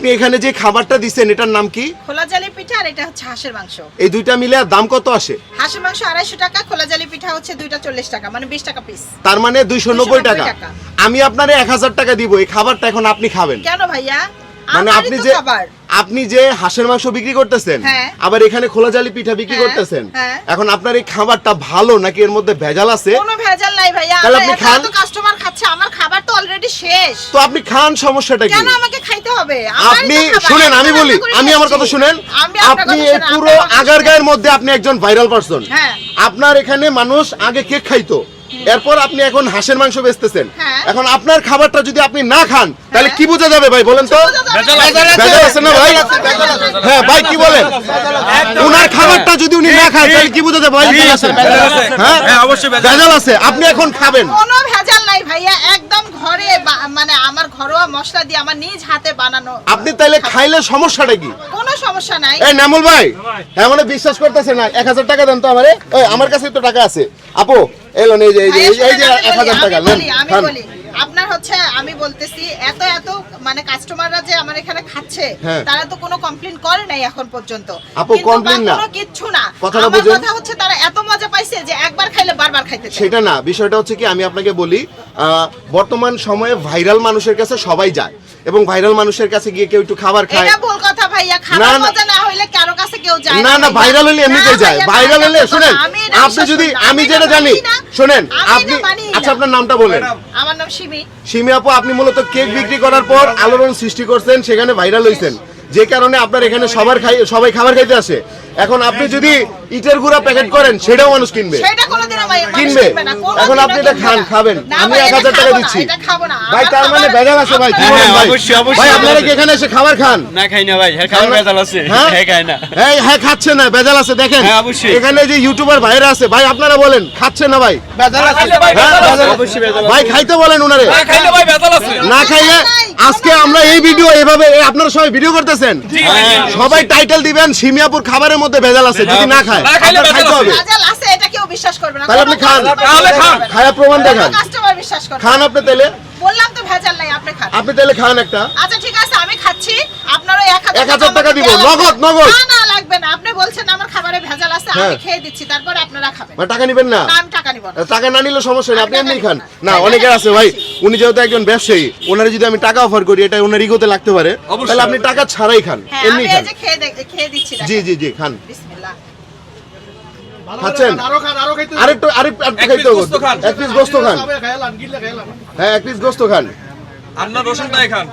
আপনি এখানে যে খাবারটা দিচ্ছেন এটার নাম কি? খোলা জালি পিঠা আর এটা হচ্ছে হাঁসের মাংস। এই দুইটা মিলে দাম কত আসে? হাঁসের মাংস আড়াইশো টাকা খোলা জালি পিঠা হচ্ছে দুইটা চল্লিশ টাকা মানে বিশ টাকা পিস তার মানে দুইশো নব্বই টাকা। আমি আপনারে এক হাজার টাকা দিব এই খাবারটা এখন আপনি খাবেন। কেন ভাইয়া? মানে আপনি যে আপনি যে হাঁসের মাংস বিক্রি করতেছেন হ্যাঁ। আবার এখানে খোলা জালি পিঠা বিক্রি হ্যাঁ, করতেছেন হ্যাঁ। এখন আপনার এই খাবারটা ভালো নাকি এর মধ্যে ভেজাল আছে? কোনো ভেজাল নাই ভাইয়া তাহলে আপনি খান। এত কাস্টমার খাচ্ছে আমার খাবার তো অলরেডি শেষ। তো আপনি খান সমস্যাটা কি? কেন আমাকে হবে? আপনি শুনেন আমি বলি আমি আমার কথা শুনেন। আপনার আপনি এই পুরো আপনার আগার গায়ের মধ্যে আপনি একজন ভাইরাল পারসন হ্যাঁ। আপনার এখানে মানুষ আগে কেক খাইতো। এরপর আপনি এখন হাঁসের মাংস বেচতেছেন। হ্যাঁ। এখন আপনার খাবারটা যদি আপনি না খান তাহলে হ্যাঁ। কি বোঝা যাবে ভাই বলেন তো। ভেজাল আছে। না ভাই? হ্যাঁ ভাই কি বলেন? উনার খাবারটা যদি উনি না খান তাহলে কি বোঝা যাবে ভাই? ভেজাল আছে। হ্যাঁ? হ্যাঁ, ভেজাল আছে। আপনি এখন খাবেন কোনো ভেজাল নাই ভাইয়া একদম ঘরে মানে আমার ঘরোয়া মশলা দিয়ে আমার নিজ হাতে বানানো আপনি তাইলে খাইলে সমস্যাটা কি? কোনো সমস্যা নাই। এই নামুল ভাই হ্যাঁ মানে বিশ্বাস করতেছে না এক হাজার টাকা দেন তো আমারে। ওই আমার কাছে তো টাকা আছে। আপু এলো এই যে এই যে ভাইয়া, এই যে শোনেন, আমি এক হাজার বলি, টাকা আমি বলি, আমি খান। বলি আপনার হচ্ছে আমি বলতেছি এত এত মানে কাস্টমাররা যে আমার এখানে খাচ্ছে হ্যাঁ। তারা তো কোনো কমপ্লেন করে নাই এখন পর্যন্ত আপু, বা না। কিচ্ছু না কথাটা বুঝেন? কথা হচ্ছে তারা এত মজা পাইছে যে একবার খাইলে বারবার খাইতে চায় সেটা না বিষয়টা হচ্ছে কি আমি আপনাকে বলি আহ, বর্তমান সময়ে ভাইরাল মানুষের কাছে সবাই যায় এবং ভাইরাল মানুষের কাছে গিয়ে কেউ একটু খাবার খায় এটা ভুল কথা ভাইয়া খাবার মজা না হইলে কারও কাছে কেউ যায় না না ভাইরাল হলে এমনিতেই যায়। ভাইরাল হলে শুনেন আপনি যদি আমি যেটা জানি শুনেন আপনি। আচ্ছা আপনার নামটা বলেন। আমার নাম সিমি সিমি আপু আপনি মূলত কেক বিক্রি করার পর আলোড়ন সৃষ্টি করছেন সেখানে ভাইরাল হইছেন। যে কারণে আপনার এখানে সবার খাই সবাই খাবার খাইতে আসে। এখন আপনি যদি ইটের গুঁড়া প্যাকেট করেন সেটাও মানুষ কিনবে। কিনবে। এখন আপনি এটা খান খাবেন। আমি এক হাজার টাকা দিচ্ছি। এটা খাব না। ভাই তার মানে ভেজাল আছে ভাই কি হ্যাঁ, বলেন হ্যাঁ, ভাই? অবশ্যই, অবশ্যই ভাই আপনারা কি এখানে এসে খাবার খান। না খাই না ভাই হ্যাঁ খাবার ভেজাল আছে। হ্যাঁ? হ্যাঁ খাই না। এই হ্যাঁ খাচ্ছে না ভেজাল আছে দেখেন। হ্যাঁ, এখানে যে ইউটিউবার ভাইরা আছে ভাই আপনারা বলেন খাচ্ছে না ভাই? ভেজাল আছে ভাই হ্যাঁ, ভেজাল ভাই খাইতে বলেন উনারে। না খাইলে আজকে আমরা এই ভিডিও এভাবে আপনারা সবাই ভিডিও করতেছেন। সবাই টাইটেল দিবেন সিমিয়াপুর খাবারের মধ্যে ভেজাল আছে। যদি না খায় খাইতে হবে। আছে। ভেজাল আছে এটা কেউ বিশ্বাস করবে না। তাহলে আপনি খান। তাহলে খান। খায়া প্রমাণ দেখান। কাস্টমার বিশ্বাস করবে খান আপনি তাহলে? বললাম তো ভেজাল নাই আপনি খান। আপনি তাহলে খান একটা। আচ্ছা ঠিক আছে আমি খাচ্ছি। আপনারও এক এক হাজার টাকা আমাকে দিব, নগদ, নগদ। না না লাগবে না। আপনি বলছেন আমার খাবারে ভেজাল আছে আমি হ্যাঁ। খেয়ে দিচ্ছি তারপরে আপনারা খাবেন। মানে টাকা নিবেন না? না আমি টাকা নিব না। টাকা না নিলে সমস্যা নেই আপনি এমনি খান। না। অনেকের আছে ভাই উনি যেহেতু একজন ব্যবসায়ী ওনারে যদি আমি টাকা অফার করি এটা ওনার ইগোতে লাগতে পারে। তাহলে আপনি টাকা ছাড়াই খান হ্যাঁ এমনি খান। যে খেয়ে দিচ্ছি জি জি জি খান। বিসমিল্লাহ। খাচ্ছেন? আরেকটু এক খাইতে হবে। এক পিস গোস্ত খান। হ্যাঁ এক পিস গোস্ত খান। আপনার রসুনটাই খান।